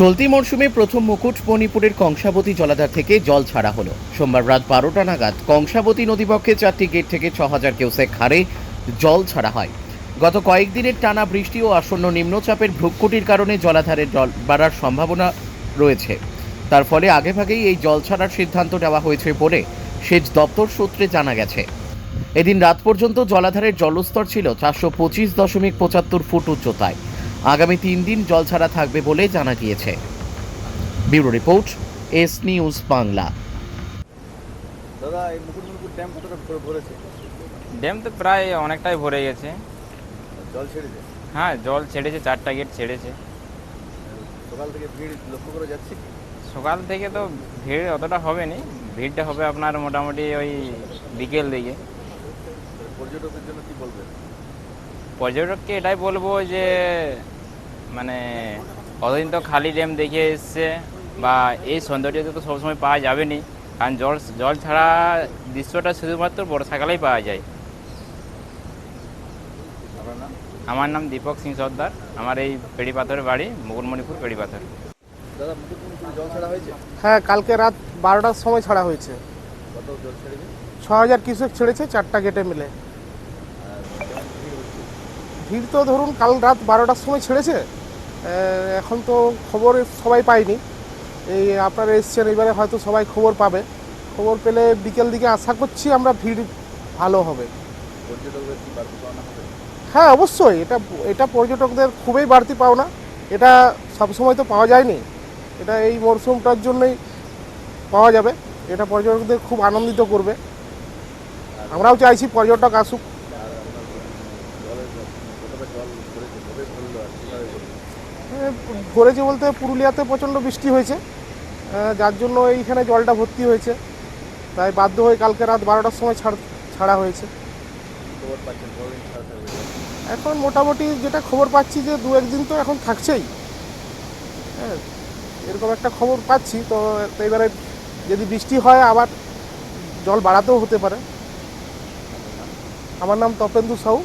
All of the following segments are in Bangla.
চলতি মরশুমে প্রথম মুকুট মণিপুরের কংসাবতী জলাধার থেকে জল ছাড়া হলো। সোমবার রাত বারোটা নাগাদ কংসাবতী নদীপক্ষে চারটি গেট থেকে ছ হাজার কিউসেক হারে জল ছাড়া হয়। গত কয়েকদিনের টানা বৃষ্টি ও আসন্ন নিম্নচাপের ভ্রুকুটির কারণে জলাধারের জল বাড়ার সম্ভাবনা রয়েছে। তার ফলে আগেভাগেই এই জল ছাড়ার সিদ্ধান্ত নেওয়া হয়েছে বলে সেচ দপ্তর সূত্রে জানা গেছে। এদিন রাত পর্যন্ত জলাধারের জলস্তর ছিল চারশো পঁচিশ দশমিক পঁচাত্তর ফুট উচ্চতায়। আগামী তিন দিন জল ছাড়া থাকবে বলে জানা গিয়েছে। Bureau report S news Bangla. দাদা এই মুকুটমণিপুর ড্যাম কতটা ভরেছে? ড্যাম তো প্রায় অনেকটাই ভরে গেছে। জল ছেড়েছে? হ্যাঁ জল ছেড়েছে চারটা গেট ছেড়েছে। সকাল থেকে ভিড় লক্ষ্য করে যাচ্ছে কি? সকাল থেকে তো ভিড় অতটা হবে নি ভিড়টা হবে আপনার মোটামুটি ওই বিকেল দিকে। পর্যটকদের জন্য কি বলবেন? পর্যটককে এটাই বলব যে মানে কতদিন তো খালি ড্যাম দেখে এসছে বা এই সৌন্দর্য তো সবসময় পাওয়া যাবে নি কারণ জল জল ছাড়া দৃশ্যটা শুধুমাত্র বর্ষাকালেই পাওয়া যায়। আমার নাম দীপক সিং সর্দার। আমার এই পেড়ি পাথরের বাড়ি মুকুটমণিপুর পেড়ি পাথর দাদা মুকুটমণিপুরে জল ছাড়া হয়েছে? হ্যাঁ কালকে রাত বারোটার সময় ছাড়া হয়েছে। কত জল ছেড়েছে? ছ হাজার কিউসেক ছেড়েছে চারটা গেটে মিলে। ভিড় তো ধরুন কাল রাত বারোটার সময় ছেড়েছে। এখন তো খবর সবাই পায়নি। এই আপনারা এসছেন এবারে হয়তো সবাই খবর পাবে। খবর পেলে বিকেল দিকে আশা করছি আমরা ভিড় ভালো হবে। হ্যাঁ অবশ্যই। এটা এটা পর্যটকদের খুবই বাড়তি পাওনা। এটা সবসময় তো পাওয়া যায়নি। এটা এই মরশুমটার জন্যই পাওয়া যাবে। এটা পর্যটকদের খুব আনন্দিত করবে। আমরাও চাইছি পর্যটক আসুক। এ, ভরেছে বলতে পুরুলিয়াতে প্রচণ্ড বৃষ্টি হয়েছে যার জন্য এইখানে জলটা ভর্তি হয়েছে। তাই বাধ্য হয়ে কালকে রাত বারোটার সময় ছাড় ছাড়া হয়েছে? এখন মোটামুটি যেটা খবর পাচ্ছি যে দু একদিন তো এখন থাকছেই। হ্যাঁ এরকম একটা খবর পাচ্ছি তো তো এবারে যদি বৃষ্টি হয় আবার জল বাড়াতেও হতে পারে। আমার নাম তপেন্দু সাউ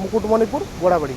মুকুটমণিপুর গোড়াবাড়ি।